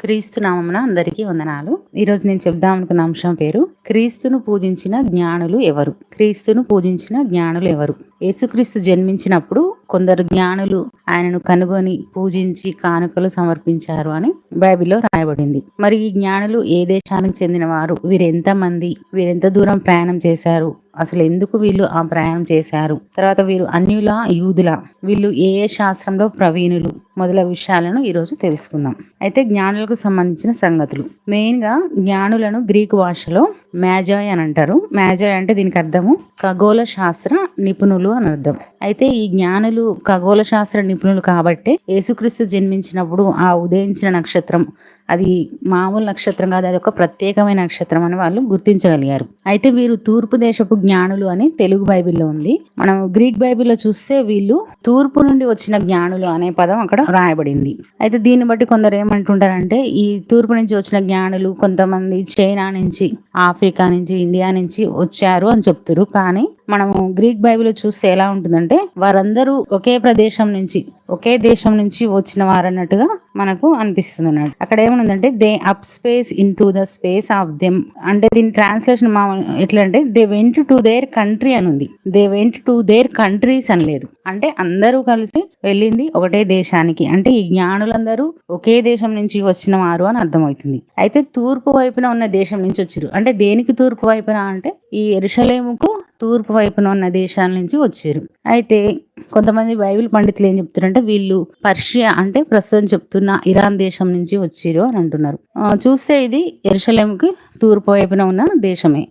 క్రీస్తు నామమున అందరికీ వందనాలు. ఈరోజు నేను చెప్దాం అనుకున్న అంశం పేరు క్రీస్తును పూజించిన జ్ఞానులు ఎవరు? క్రీస్తును పూజించిన జ్ఞానులు ఎవరు? యేసుక్రీస్తు జన్మించినప్పుడు కొందరు జ్ఞానులు ఆయనను కనుగొని పూజించి కానుకలు సమర్పించారు అని బైబిల్లో రాయబడింది. మరి ఈ జ్ఞానులు ఏ దేశానికి చెందిన వారు వీరెంత మంది వీరెంత దూరం ప్రయాణం చేశారు? అసలు ఎందుకు వీళ్ళు ఆ ప్రయాణం చేశారు? తర్వాత వీరు అన్యుల యూదుల వీళ్ళు ఏ ఏ శాస్త్రంలో ప్రవీణులు మొదలగు విషయాలను ఈరోజు తెలుసుకుందాం. అయితే జ్ఞానులకు సంబంధించిన సంగతులు. మెయిన్గా జ్ఞానులను గ్రీకు భాషలో మ్యాజాయ్ అని అంటారు. మ్యాజాయ్ అంటే దీనికి అర్థము ఖగోళ శాస్త్ర నిపుణులు అని అర్థం. అయితే ఈ జ్ఞానులు ఖగోళ శాస్త్ర నిపుణులు కాబట్టే యేసుక్రీస్తు జన్మించినప్పుడు ఆ ఉదయించిన నక్షత్రం అది మామూలు నక్షత్రం కాదు అది ఒక ప్రత్యేకమైన నక్షత్రం అని వాళ్ళు గుర్తించగలిగారు. అయితే వీరు తూర్పు దేశపు జ్ఞానులు అని తెలుగు బైబిల్లో ఉంది. మనం గ్రీక్ బైబిల్లో చూస్తే వీళ్ళు తూర్పు నుండి వచ్చిన జ్ఞానులు అనే పదం అక్కడ రాయబడింది. అయితే దీన్ని బట్టి కొందరు ఏమంటుంటారంటే ఈ తూర్పు నుంచి వచ్చిన జ్ఞానులు కొంతమంది చైనా నుంచి ఆఫ్రికా ఆఫ్రికా నుంచి ఇండియా నుంచి వచ్చారు అని చెప్తారు కానీ మనము గ్రీక్ బైబిల్ చూస్తే ఎలా ఉంటుందంటే వారందరూ ఒకే ప్రదేశం నుంచి ఒకే దేశం నుంచి వచ్చిన వారు అన్నట్టుగా మనకు అనిపిస్తుంది అన్నట్టు అక్కడ ఏమనుందంటే they up space in to the space of them అంటే దీని ట్రాన్స్లేషన్ మా ఎట్లా అంటే they went to their country అని ఉంది. They went to their countries అని లేదు. అంటే అందరూ కలిసి వెళ్ళింది ఒకటే దేశానికి. అంటే ఈ జ్ఞానులందరూ ఒకే దేశం నుంచి వచ్చిన వారు అని అర్థమవుతుంది. అయితే తూర్పు వైపున ఉన్న దేశం నుంచి వచ్చారు అంటే దేనికి తూర్పు వైపున అంటే ఈ ఎరుషలేముకు తూర్పు వైపున ఉన్న దేశాల నుంచి వచ్చారు. అయితే కొంతమంది బైబిల్ పండితులు ఏం చెప్తారంటే వీళ్ళు పర్షియా అంటే ప్రస్తుతం చెప్తున్న ఇరాన్ దేశం నుంచి వచ్చారు అని అంటున్నారు. చూస్తే ఇది ఎరుషలేముకి తూర్పు వైపున ఉన్న దేశమే.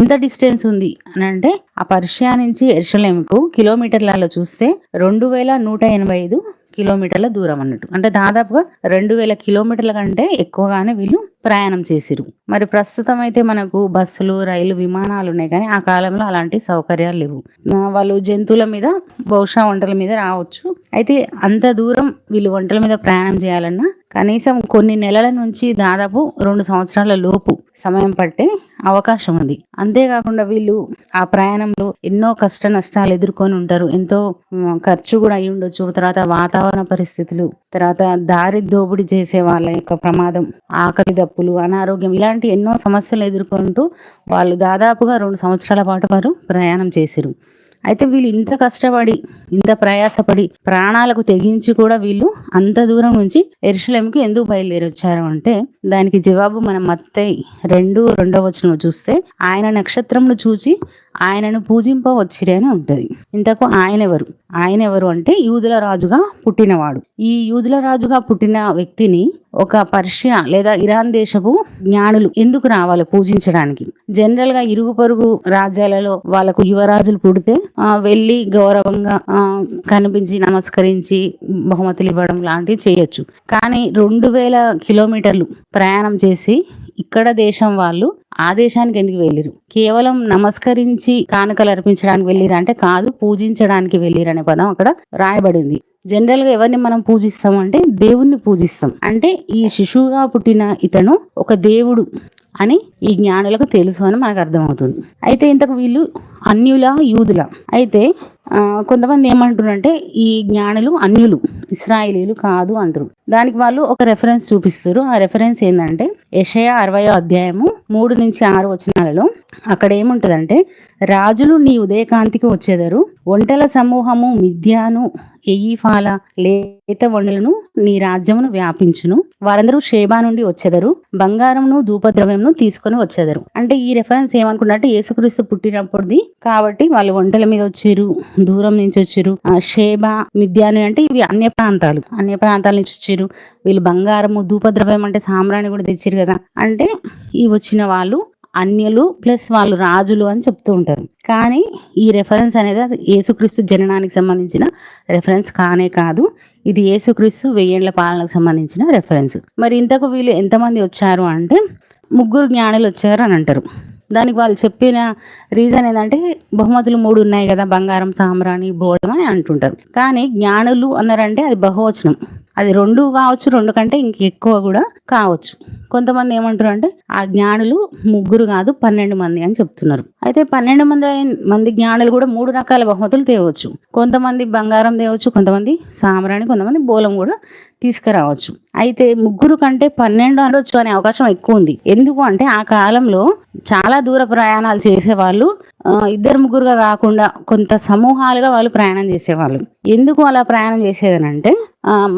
ఎంత డిస్టెన్స్ ఉంది అని అంటే ఆ పర్షియా నుంచి ఎరుషలేముకు కిలోమీటర్లలో చూస్తే రెండు వేల నూట ఎనభై ఐదు కిలోమీటర్ల దూరం అన్నట్టు. అంటే దాదాపుగా రెండు వేల కిలోమీటర్ల కంటే ఎక్కువగానే వీళ్ళు ప్రయాణం చేసిరు. మరి ప్రస్తుతం అయితే మనకు బస్సులు రైలు విమానాలు ఉన్నాయి కానీ ఆ కాలంలో అలాంటి సౌకర్యాలు లేవు. వాళ్ళు జంతువుల మీద బహుశా వంటల మీద రావచ్చు. అయితే అంత దూరం వీళ్ళు వంటల మీద ప్రయాణం చేయాలన్నా కనీసం కొన్ని నెలల నుంచి దాదాపు రెండు సంవత్సరాల లోపు సమయం పట్టే అవకాశం ఉంది అంతేకాకుండా వీళ్ళు ఆ ప్రయాణంలో ఎన్నో కష్ట నష్టాలు ఎదుర్కొని ఉంటారు. ఎంతో ఖర్చు కూడా అయి ఉండొచ్చు. తర్వాత వాతావరణ పరిస్థితులు తర్వాత దారి దోపిడీ చేసే వాళ్ళ యొక్క ప్రమాదం ఆకలి దప్పులు అనారోగ్యం ఇలాంటి ఎన్నో సమస్యలు ఎదుర్కొంటూ వాళ్ళు దాదాపుగా రెండు సంవత్సరాల పాటు వారు ప్రయాణం చేసిరు అయితే వీళ్ళు ఇంత కష్టపడి ఇంత ప్రయాసపడి ప్రాణాలకు తెగించి కూడా వీళ్ళు అంత దూరం నుంచి ఎరుషలేంకి ఎందుకు బయలుదేరి వచ్చారు అంటే దానికి జవాబు మన మత్తై రెండు రెండవ వచనం చూస్తే ఆయన నక్షత్రంను చూచి ఆయనను పూజింపవచ్చిరే అని ఉంటుంది. ఇంతకు ఆయన ఎవరు ఆయన ఎవరు అంటే యూదుల రాజుగా పుట్టినవాడు. ఈ యూదుల రాజుగా పుట్టిన వ్యక్తిని ఒక పర్షియా లేదా ఇరాన్ దేశపు జ్ఞానులు ఎందుకు రావాలి పూజించడానికి? జనరల్గా ఇరుగు పొరుగు రాజ్యాలలో వాళ్ళకు యువరాజులు పుడితే వెళ్ళి గౌరవంగా కనిపించి నమస్కరించి బహుమతులు ఇవ్వడం లాంటివి చేయొచ్చు. కానీ రెండు వేల కిలోమీటర్లు ప్రయాణం చేసి ఇక్కడ దేశం వాళ్ళు ఆ దేశానికి ఎందుకు వెళ్ళిరు? కేవలం నమస్కరించి కానుకలు అర్పించడానికి వెళ్ళిరు అంటే కాదు పూజించడానికి వెళ్ళిరు అనే పదం అక్కడ రాయబడింది. జనరల్గా ఎవరిని మనం పూజిస్తాం అంటే దేవుణ్ణి పూజిస్తాం. అంటే ఈ శిశువుగా పుట్టిన ఇతను ఒక దేవుడు అని ఈ జ్ఞానులకు తెలుసు అని మనకు అర్థమవుతుంది. అయితే ఇంతకు వీళ్ళు అన్యుల యూదుల? అయితే కొంతమంది ఏమంటారంటే ఈ జ్ఞానులు అన్యులు ఇస్రాయిలీలు కాదు అంటారు దానికి వాళ్ళు ఒక రెఫరెన్స్ చూపిస్తారు ఆ రెఫరెన్స్ ఏంటంటే యషయ అరవయో అధ్యాయము మూడు నుంచి ఆరు వచనాలలో అక్కడ ఏముంటుందంటే రాజులు నీ ఉదయకాంతికి వచ్చేదరు ఒంటెల సమూహము మిథ్యాను ఎయిఫాల లేత వండలను నీ రాజ్యమును వ్యాపించును వారందరూ షేబా నుండి వచ్చేదరు బంగారంను ధూపద్రవ్యంను తీసుకొని వచ్చేదరు. అంటే ఈ రెఫరెన్స్ ఏమనుకున్నట్టు యేసుక్రీస్తు పుట్టినప్పుడుది కాబట్టి వాళ్ళు వంటల మీద వచ్చారు దూరం నుంచి వచ్చారు. షేబా మిథ్యాను అంటే ఇవి అన్య ప్రాంతాలు. అన్య ప్రాంతాల నుంచి వచ్చారు. వీళ్ళు బంగారము ధూపద్రవ్యం అంటే సామ్రాణి కూడా తెచ్చారు కదా. అంటే ఈ వచ్చిన వాళ్ళు అన్యులు ప్లస్ వాళ్ళు రాజులు అని చెప్తూ ఉంటారు. కానీ ఈ రెఫరెన్స్ అనేది యేసుక్రీస్తు జననానికి సంబంధించిన రెఫరెన్స్ కానే కాదు. ఇది యేసుక్రీస్తు వెయ్యేళ్ళ పాలనకు సంబంధించిన రెఫరెన్స్ మరి ఇంతకు వీళ్ళు ఎంతమంది వచ్చారు అంటే ముగ్గురు జ్ఞానులు వచ్చారు అని అంటారు. దానికి వాళ్ళు చెప్పిన రీజన్ ఏంటంటే బహుమతులు మూడు ఉన్నాయి కదా బంగారం సామ్రాణి బోడం అని అంటుంటారు. కానీ జ్ఞానులు అన్నారంటే అది బహువచనం. అది రెండు కావచ్చు రెండు కంటే ఇంక ఎక్కువ కూడా కావచ్చు. కొంతమంది ఏమంటారు అంటే ఆ జ్ఞానులు ముగ్గురు కాదు పన్నెండు మంది అని చెప్తున్నారు. అయితే పన్నెండు మంది మంది జ్ఞానులు కూడా మూడు రకాల బహుమతులు తేవచ్చు. కొంతమంది బంగారం తేవచ్చు కొంతమంది సామరాణి కొంతమంది బోలం కూడా తీసుకురావచ్చు. అయితే ముగ్గురు కంటే పన్నెండు అనొచ్చు అనే అవకాశం ఎక్కువ ఉంది. ఎందుకు అంటే ఆ కాలంలో చాలా దూర ప్రయాణాలు చేసేవాళ్ళు ఇద్దరు ముగ్గురుగా కాకుండా కొంత సమూహాలుగా వాళ్ళు ప్రయాణం చేసేవాళ్ళు. ఎందుకు అలా ప్రయాణం చేసేదనంటే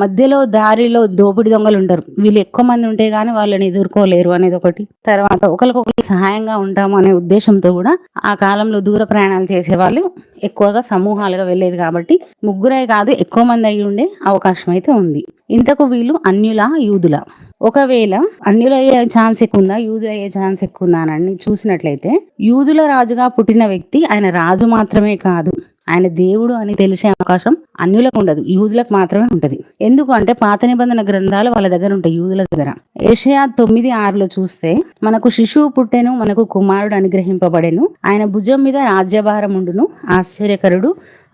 మధ్యలో దారిలో దోపిడి దొంగలు ఉంటారు. వీళ్ళు ఎక్కువ మంది ఉంటే గానీ వాళ్ళని ఎదుర్కోలేరు అనేది ఒకటి. తర్వాత ఒకరికొకరు సహాయంగా ఉంటాము అనే ఉద్దేశంతో కూడా ఆ కాలంలో దూర ప్రయాణాలు చేసేవాళ్ళు ఎక్కువగా సమూహాలుగా వెళ్ళేది కాబట్టి ముగ్గురే కాదు ఎక్కువ మంది అయి ఉండే అవకాశం అయితే ఉంది. ఇంతకు వీళ్ళు అన్యుల యూదుల? ఒకవేళ అన్యులు అయ్యే ఛాన్స్ ఎక్కువ ఉందా యూదులు అయ్యే ఛాన్స్ ఎక్కువ ఉందా అని చూసినట్లయితే యూదుల రాజుగా పుట్టిన వ్యక్తి ఆయన రాజు మాత్రమే కాదు. ఆయన దేవుడు అని తెలిసే అవకాశం అన్యులకు ఉండదు యూదులకు మాత్రమే ఉంటది. ఎందుకు అంటే పాత నిబంధన గ్రంథాలు వాళ్ళ దగ్గర ఉంటాయి యూదుల దగ్గర. ఏషయా తొమ్మిది ఆరులో చూస్తే మనకు శిశువు పుట్టెను మనకు కుమారుడు అనుగ్రహింపబడెను ఆయన భుజం మీద రాజ్యభారం ఉండును ఆశ్చర్యకరుడు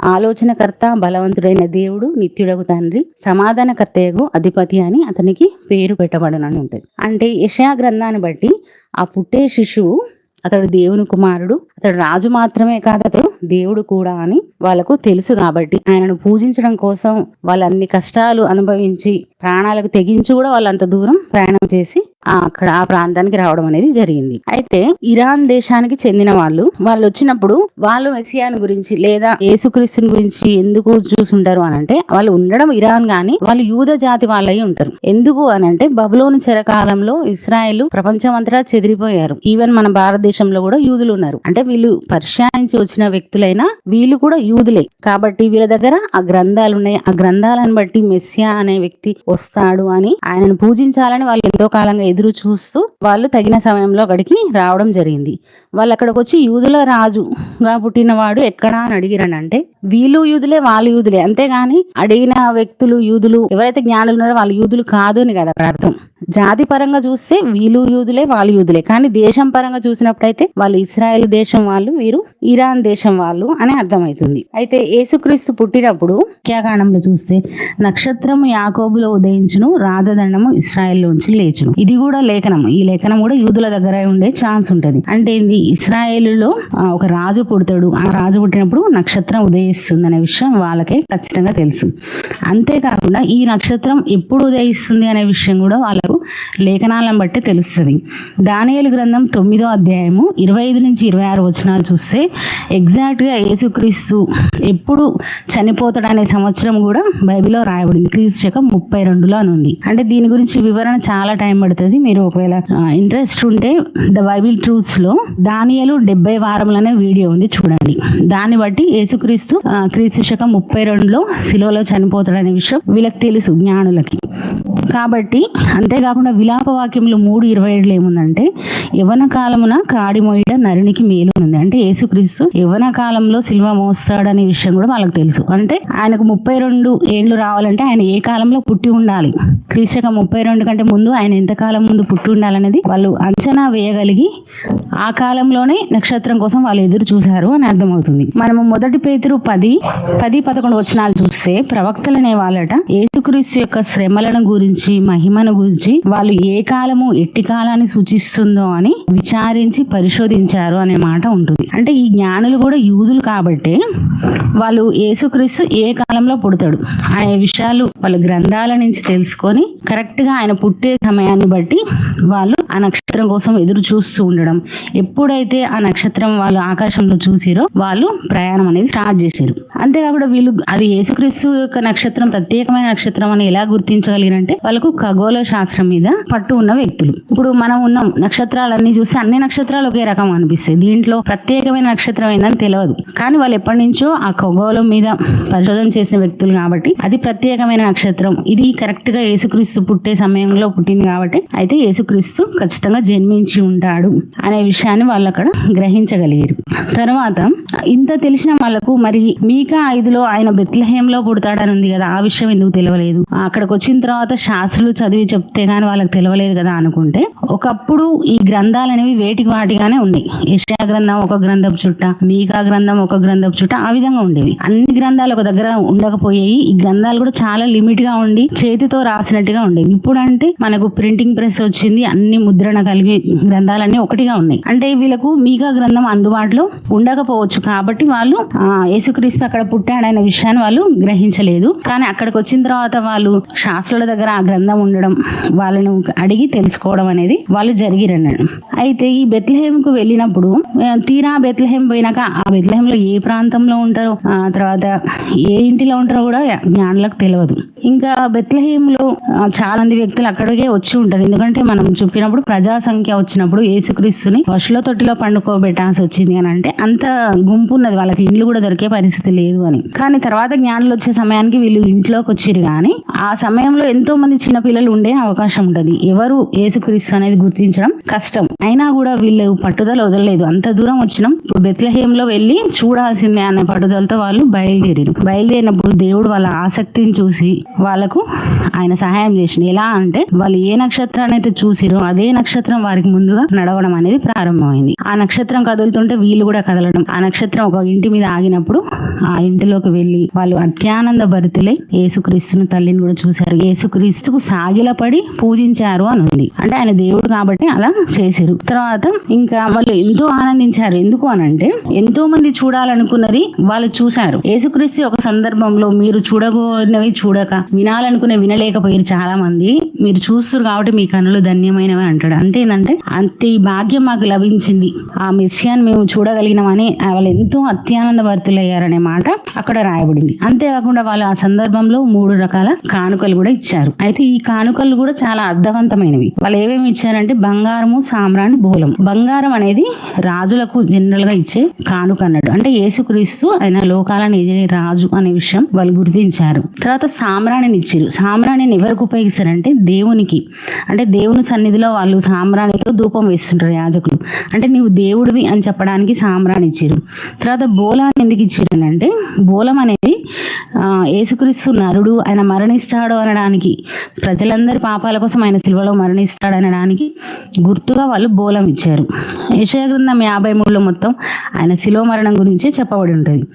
ఆలోచనకర్త బలవంతుడైన దేవుడు నిత్యుడగు తండ్రి సమాధానకర్తయగు అధిపతి అని అతనికి పేరు పెట్టబడనని ఉంటుంది. అంటే యషయా గ్రంథాన్ని బట్టి ఆ పుట్టే శిశువు అతడు దేవుని కుమారుడు అతడు రాజు మాత్రమే కాదు అతడు దేవుడు కూడా అని వాళ్ళకు తెలుసు కాబట్టి ఆయనను పూజించడం కోసం వాళ్ళు అన్ని కష్టాలు అనుభవించి ప్రాణాలకు తెగించి కూడా వాళ్ళు అంత దూరం ప్రయాణం చేసి అక్కడ ఆ ప్రాంతానికి రావడం అనేది జరిగింది. అయితే ఇరాన్ దేశానికి చెందిన వాళ్ళు వాళ్ళు వచ్చినప్పుడు వాళ్ళు మెస్సియాని గురించి లేదా యేసుక్రీస్తుని గురించి ఎందుకు చూసుంటారు అని అంటే వాళ్ళు ఉండడం ఇరాన్ గాని వాళ్ళు యూద జాతి వాళ్ళై ఉంటారు. ఎందుకు అని అంటే బబులోని చెరకాలంలో ఇస్రాయేల్ ప్రపంచమంతటా చెదిరిపోయారు. ఈవెన్ మన భారతదేశంలో కూడా యూదులు ఉన్నారు. అంటే వీళ్ళు పర్షియా నుంచి వచ్చిన వ్యక్తులైనా వీళ్ళు కూడా యూదులే. కాబట్టి వీళ్ళ దగ్గర ఆ గ్రంథాలు ఉన్నాయి ఆ గ్రంథాలను బట్టి మెస్సియా అనే వ్యక్తి వస్తాడు అని ఆయనను పూజించాలని వాళ్ళు ఎంతో కాలంగా ఎదురు చూస్తూ వాళ్ళు తగిన సమయంలో అక్కడికి రావడం జరిగింది. వాళ్ళు అక్కడికి వచ్చి యూదుల రాజుగా పుట్టినవాడు ఎక్కడా అని అడిగిరని అంటే వీళ్ళు యూదులే వాళ్ళు యూదులే. అంతేగాని అడిగిన వ్యక్తులు యూదులు ఎవరైతే జ్ఞానులు ఉన్నారో వాళ్ళు యూదులు కాదు అని కదా అక్కడ అర్థం. జాతి పరంగా చూస్తే వీళ్ళు యూదులే వాళ్ళు యూదులే. కానీ దేశం పరంగా చూసినప్పుడైతే వాళ్ళు ఇస్రాయేల్ దేశం వాళ్ళు వీరు ఇరాన్ దేశం వాళ్ళు అని అర్థమవుతుంది అయితే యేసుక్రీస్తు పుట్టినప్పుడు ముఖ్యాకాండంలో చూస్తే నక్షత్రం యాకోబులో ఉదయించును రాజదండము ఇస్రాయేల్లోంచి లేచును. ఇది కూడా లేఖనం ఈ లేఖనం కూడా యూదుల దగ్గర ఉండే ఛాన్స్ ఉంటది. అంటే ఏంది? ఇస్రాయేలులో ఒక రాజు పుడతాడు. ఆ రాజు పుట్టినప్పుడు నక్షత్రం ఉదయిస్తుంది అనే విషయం వాళ్ళకే ఖచ్చితంగా తెలుసు. అంతేకాకుండా ఈ నక్షత్రం ఎప్పుడు ఉదయిస్తుంది అనే విషయం కూడా వాళ్ళకు లేఖనాలను బట్టి తెలుస్తుంది. దానియలు గ్రంథం తొమ్మిదో అధ్యాయము ఇరవై ఐదు నుంచి ఇరవై ఆరు వచనాలు చూస్తే ఎగ్జాక్ట్గా యేసుక్రీస్తు ఎప్పుడు చనిపోతాడు అనే సంవత్సరం కూడా బైబిల్లో రాయబడింది. క్రీస్తు శకం ముప్పై రెండులో అని ఉంది. అంటే దీని గురించి వివరణ చాలా టైం పడుతుంది. మీరు ఒకవేళ ఇంట్రెస్ట్ ఉంటే ద బైబిల్ ట్రూత్స్లో దా దానియలు డెబ్బై వారంలోనే వీడియో ఉంది చూడండి. దాన్ని బట్టి యేసుక్రీస్తు క్రీస్తు శకం ముప్పై రెండులో సిలువలో చనిపోతాడనే విషయం వీళ్ళకి తెలుసు జ్ఞానులకి. కాబట్టి అంతేకాకుండా విలాప వాక్యంలో మూడు ఇరవై ఏడులో ఏముందంటే యవన కాలమున కాడి మోయట నరునికి మేలు ఉంది అంటే యేసుక్రీస్తు యవన కాలంలో సిల్వ మోస్తాడనే విషయం కూడా వాళ్ళకి తెలుసు. అంటే ఆయనకు ముప్పై రెండు ఏళ్ళు రావాలంటే ఆయన ఏ కాలంలో పుట్టి ఉండాలి? క్రీస్తక ముప్పై రెండు కంటే ముందు ఆయన ఎంతకాలం ముందు పుట్టి ఉండాలనేది వాళ్ళు అంచనా వేయగలిగి ఆ కాలంలోనే నక్షత్రం కోసం వాళ్ళు ఎదురు చూశారు అని అర్థమవుతుంది. మనము మొదటి పేతురు పది పది పదకొండు వచనాలు చూస్తే ప్రవక్తలనే వాళ్ళట యేసుక్రీస్తు యొక్క శ్రమలను గురించి మహిమను గురించి వాళ్ళు ఏ కాలము ఎట్టి కాలాన్ని సూచిస్తుందో అని విచారించి పరిశోధించారు అనే మాట ఉంటుంది. అంటే ఈ జ్ఞానులు కూడా యూదులు కాబట్టి వాళ్ళు యేసుక్రీస్తు ఏ కాలంలో పుడతాడు? అనే విషయాలు వాళ్ళ గ్రంథాల నుంచి తెలుసుకొని కరెక్ట్గా ఆయన పుట్టే సమయాన్ని బట్టి వాళ్ళు అనక్ష నక్షత్రం కోసం ఎదురు చూస్తూ ఉండడం. ఎప్పుడైతే ఆ నక్షత్రం వాళ్ళు ఆకాశంలో చూసిరో వాళ్ళు ప్రయాణం అనేది స్టార్ట్ చేశారు అంతేకాకుండా వీళ్ళు అది యేసుక్రీస్తు యొక్క నక్షత్రం ప్రత్యేకమైన నక్షత్రం అని ఎలా గుర్తించగలిగినంటే వాళ్ళకు ఖగోళ శాస్త్రం మీద పట్టు ఉన్న వ్యక్తులు. ఇప్పుడు మనం ఉన్నాం నక్షత్రాలన్నీ చూస్తే అన్ని నక్షత్రాలు ఒకే రకం అనిపిస్తాయి. దీంట్లో ప్రత్యేకమైన నక్షత్రం ఏందని తెలియదు కానీ వాళ్ళు ఎప్పటి నుంచో ఆ ఖగోళం మీద పరిశోధన చేసిన వ్యక్తులు కాబట్టి అది ప్రత్యేకమైన నక్షత్రం. ఇది కరెక్ట్గా యేసుక్రీస్తు పుట్టే సమయంలో పుట్టింది కాబట్టి అయితే యేసుక్రీస్తు ఖచ్చితంగా జన్మించి ఉంటాడు అనే విషయాన్ని వాళ్ళు అక్కడ గ్రహించగలిగారు. తర్వాత ఇంత తెలిసిన వాళ్ళకు మరి మీకా ఐదులో ఆయన బెత్లహేంలో పుడతాడని ఉంది కదా ఆ విషయం ఎందుకు తెలియలేదు? అక్కడికి వచ్చిన తర్వాత శాస్త్రులు చదివి చెప్తే గానీ వాళ్ళకి తెలియలేదు కదా అనుకుంటే ఒకప్పుడు ఈ గ్రంథాలు అనేవి వేటికి వాటిగానే ఉన్నాయి. యెషయా గ్రంథం ఒక గ్రంథపు చుట్ట మీకా గ్రంథం ఒక గ్రంథపు చుట్ట ఆ విధంగా ఉండేవి. అన్ని గ్రంథాలు ఒక దగ్గర ఉండకపోయాయి ఈ గ్రంథాలు కూడా చాలా లిమిట్గా ఉండి చేతితో రాసినట్టుగా ఉండేవి. ఇప్పుడు అంటే మనకు ప్రింటింగ్ ప్రెస్ వచ్చింది అన్ని ముద్రణ కలిగి గ్రంథాలన్నీ ఒకటిగా ఉన్నాయి. అంటే వీళ్ళకు మీకా గ్రంథం అందుబాటులో ఉండకపోవచ్చు. కాబట్టి వాళ్ళు ఆ, యేసుక్రీస్తు అక్కడ పుట్టాడనే విషయాన్ని వాళ్ళు గ్రహించలేదు. కానీ అక్కడికి వచ్చిన తర్వాత వాళ్ళు శాస్త్రుల దగ్గర ఆ గ్రంథం ఉండడం వాళ్ళను అడిగి తెలుసుకోవడం అనేది వాళ్ళు జరిగిరన్నాడు అయితే ఈ బెత్లహేమ్కు వెళ్ళినప్పుడు తీరా బెత్లహేమ్ పోయినాక ఆ బెత్లహేమ్లో ఏ ప్రాంతంలో ఉంటారో ఆ తర్వాత ఏ ఇంటిలో ఉంటారో కూడా జ్ఞానులకు తెలియదు ఇంకా బెత్లహేమ్లో చాలా మంది వ్యక్తులు అక్కడికే వచ్చి ఉంటారు. ఎందుకంటే మనం చూపినప్పుడు ప్రజా సంఖ్య వచ్చినప్పుడు యేసుక్రీస్తుని పశుల తొట్టిలో పండుకోబెట్టాల్సి వచ్చింది అని అంటే అంత గుంపు ఉన్నది వాళ్ళకి ఇండ్లు కూడా దొరికే పరిస్థితి లేదు అని. కానీ తర్వాత జ్ఞానులు వచ్చే సమయానికి వీళ్ళు ఇంట్లోకి వచ్చిరు కానీ ఆ సమయంలో ఎంతో మంది చిన్న పిల్లలు ఉండే అవకాశం ఉంటది. ఎవరు యేసుక్రీస్తు అనేది గుర్తించడం కష్టం. అయినా కూడా వీళ్ళు పట్టుదల వదలలేదు. అంత దూరం వచ్చినాం. ఇప్పుడు బెత్లహేంలో వెళ్ళి చూడాల్సిందే అనే పట్టుదలతో వాళ్ళు బయలుదేరారు. బయలుదేరినప్పుడు దేవుడు వాళ్ళ ఆసక్తిని చూసి వాళ్ళకు ఆయన సహాయం చేసిండు. ఎలా అంటే వాళ్ళు ఏ నక్షత్రాన్ని అయితే చూసిరో అదే నక్షత్రం వారికి ముందుగా నడవడం అనేది ప్రారంభమైంది. ఆ నక్షత్రం కదులుతుంటే వీళ్ళు కూడా కదలడం. ఆ నక్షత్రం ఒక ఇంటి మీద ఆగినప్పుడు ఆ ఇంటిలోకి వెళ్ళి వాళ్ళు అత్యానంద భరితులై యేసుక్రీస్తును తల్లిని కూడా చూశారు. యేసుక్రీస్తుకు సాగిలపడి పూజించారు అని ఉంది. అంటే ఆయన దేవుడు కాబట్టి అలా చేశారు. తర్వాత ఇంకా వాళ్ళు ఎంతో ఆనందించారు. ఎందుకు అని అంటే ఎంతో మంది చూడాలనుకున్నది వాళ్ళు చూశారు. యేసుక్రీస్తు ఒక సందర్భంలో మీరు చూడగోనవి చూడక వినాలనుకునే వినలేకపోయారు చాలా మంది మీరు చూస్తారు కాబట్టి మీ కనులు ధన్యమైనవి అంటాడు. అంటే ఏంటంటే అంత భాగ్యం మాకు లభించింది. ఆ మెస్సియాన్ని మేము చూడగలిగినామని వాళ్ళు ఎంతో అత్యానంద భర్తులయ్యారనే మాట అక్కడ రాయబడింది. అంతేకాకుండా వాళ్ళు ఆ సందర్భంలో మూడు రకాల కానుకలు కూడా ఇచ్చారు. అయితే ఈ కానుకలు కూడా చాలా అర్థవంతమైనవి. వాళ్ళు ఏమేమి ఇచ్చారంటే బంగారము సామ్రాణి బోలం. బంగారం అనేది రాజులకు జనరల్గా ఇచ్చే కానుక అన్నాడు. అంటే యేసుక్రీస్తు ఆయన లోకాలను ఎదిగే రాజు అనే విషయం వాళ్ళు గుర్తించారు. తర్వాత సామ్రాణిని ఇచ్చారు. సామ్రాణిని ఎవరికి ఉపయోగిస్తారంటే దేవునికి. అంటే దేవుని సన్నిధిలో వాళ్ళు సామ్రాణితో ధూపం వేస్తుంటారు యాజకులు. అంటే నీవు దేవుడివి అని చెప్పడానికి సామ్రాణి ఇచ్చారు. తర్వాత బోలాన్ని ఎందుకు ఇచ్చారు అంటే బోలం అనేది ఏసుక్రీస్తు యేసుక్రీస్తు నరుడు ఆయన మరణిస్తాడు అనడానికి ప్రజలందరి పాపాల కోసం ఆయన సిల్వలో మరణిస్తాడు అనడానికి గుర్తుగా వాళ్ళు బోలం ఇచ్చారు. యెషయా గ్రంథం యాభై మూడులో మొత్తం ఆయన శిలో మరణం గురించి చెప్పబడి ఉంటుంది.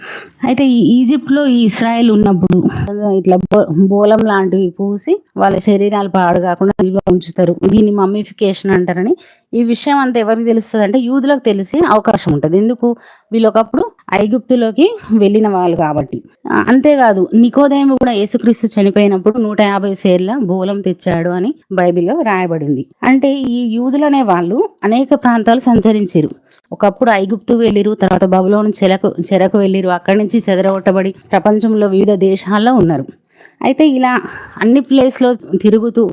అయితే ఈ ఈజిప్ట్లో ఈ ఉన్నప్పుడు ఇట్లా బో- బోలం లాంటివి పూసి వాళ్ళ శరీరాలు పాడు కాకుండా నిల్వ ఉంచుతారు. దీన్ని మమ్మిఫికేషన్ అంటారని. ఈ విషయం అంతా ఎవరికి తెలుస్తుంది అంటే యూదులకు తెలిసే అవకాశం ఉంటుంది. ఎందుకు? వీళ్ళు ఒకప్పుడు ఐగుప్తులోకి వెళ్ళిన వాళ్ళు కాబట్టి. అంతేకాదు నికోదయం కూడా యేసుక్రీస్తు చనిపోయినప్పుడు నూట యాభై సేర్ల బోలం తెచ్చాడు అని బైబిల్లో రాయబడింది. అంటే ఈ యూదులనే వాళ్ళు అనేక ప్రాంతాలు సంచరించారు ఒకప్పుడు ఐగుప్తు వెళ్ళిరు తర్వాత బబులోను చెరకు చెరకు వెళ్ళిరు అక్కడి నుంచి చెదరగొట్టబడి ప్రపంచంలో వివిధ దేశాల్లో ఉన్నారు. అయితే ఇలా అన్ని ప్లేస్లో తిరుగుతూ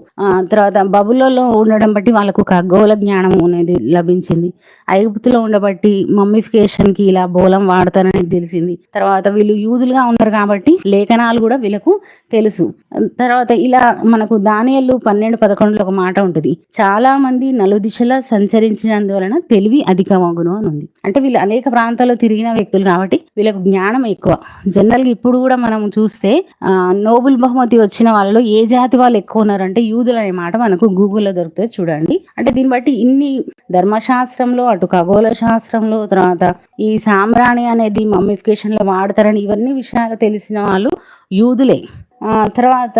తర్వాత బబులలో ఉండడం బట్టి వాళ్ళకు ఖగోళ జ్ఞానం అనేది లభించింది. ఐగుప్తులో ఉండబట్టి మమ్మిఫికేషన్కి ఇలా బోలం వాడతారని తెలిసింది. తర్వాత వీళ్ళు యూదులుగా ఉన్నారు కాబట్టి లేఖనాలు కూడా వీళ్ళకు తెలుసు. తర్వాత ఇలా మనకు దానియలు పన్నెండు పదకొండులో ఒక మాట ఉంటుంది. చాలా మంది నలుదిశలా సంచరించినందువలన తెలివి అధికమగును అని ఉంది. అంటే వీళ్ళు అనేక ప్రాంతాల్లో తిరిగిన వ్యక్తులు కాబట్టి వీళ్ళకు జ్ఞానం ఎక్కువ. జనరల్గా ఇప్పుడు కూడా మనం చూస్తే నోబుల్ నోబెల్ బహుమతి వచ్చిన వాళ్ళలో ఏ జాతి వాళ్ళు ఎక్కువ ఉన్నారంటే యూదులు అనే మాట మనకు గూగుల్లో దొరుకుతుంది చూడండి. అంటే దీన్ని బట్టి ఇన్ని ధర్మశాస్త్రంలో అటు ఖగోళ శాస్త్రంలో తర్వాత ఈ సామ్రాణి అనేది మమ్మిఫికేషన్లో వాడతారని ఇవన్నీ విషయాలు తెలిసిన వాళ్ళు యూదులే. ఆ, తర్వాత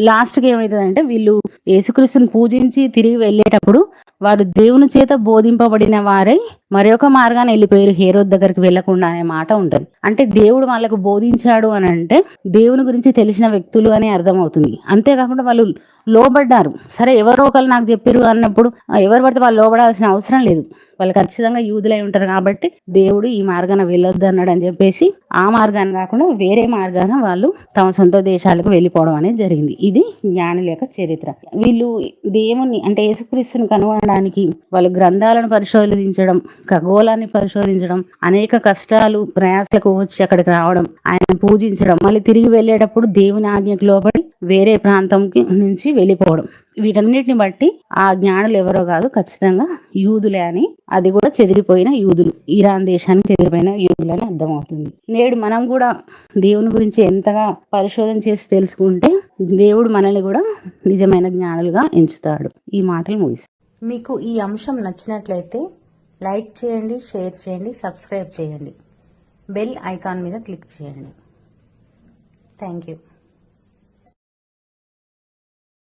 లాస్ట్కి ఏమవుతుందంటే వీళ్ళు యేసుక్రీస్తుని పూజించి తిరిగి వెళ్ళేటప్పుడు వారు దేవుని చేత బోధింపబడిన వారై మరొక మార్గాన్ని వెళ్ళిపోయారు. హేరోద్ దగ్గరికి వెళ్ళకుండా అనే మాట ఉంటుంది. అంటే దేవుడు వాళ్ళకు బోధించాడు అని అంటే దేవుని గురించి తెలిసిన వ్యక్తులు అని అర్థమవుతుంది. అంతేకాకుండా వాళ్ళు లోబడ్డారు. సరే ఎవరో ఒకరు నాకు చెప్పారు అన్నప్పుడు ఎవరు పడితే వాళ్ళు లోబడాల్సిన అవసరం లేదు. వాళ్ళు ఖచ్చితంగా యూదులై ఉంటారు కాబట్టి దేవుడు ఈ మార్గాన వెళ్ళొద్దు అన్నాడు అని చెప్పేసి ఆ మార్గాన్ని కాకుండా వేరే మార్గాన వాళ్ళు తమ సొంత దేశాలకు వెళ్ళిపోవడం అనేది జరిగింది. ఇది జ్ఞానుల యొక్క చరిత్ర. వీళ్ళు దేవుని అంటే యేసుక్రీస్తుని కనుగొనడానికి వాళ్ళు గ్రంథాలను పరిశోధించడం ఖగోళాన్ని పరిశోధించడం అనేక కష్టాలు ప్రయాసలకు వచ్చి అక్కడికి రావడం ఆయన పూజించడం మళ్ళీ తిరిగి వెళ్ళేటప్పుడు దేవుని ఆజ్ఞకు లోబడి వేరే ప్రాంతంకి నుంచి వెళ్ళిపోవడం. వీటన్నిటిని బట్టి ఆ జ్ఞానులు ఎవరో కాదు ఖచ్చితంగా యూదులే అని అది కూడా చెదిరిపోయిన యూదులు. ఇరాన్ దేశానికి చెదిరిపోయిన యూదులు అని అర్థమవుతుంది. నేడు మనం కూడా దేవుని గురించి ఎంతగా పరిశోధన చేసి తెలుసుకుంటే దేవుడు మనల్ని కూడా నిజమైన జ్ఞానులుగా ఎంచుతాడు. ఈ మాటలు ముగిస్తాను. మీకు ఈ అంశం నచ్చినట్లయితే లైక్ చేయండి షేర్ చేయండి సబ్స్క్రైబ్ చేయండి. బెల్ ఐకాన్ మీద క్లిక్ చేయండి. Thank you.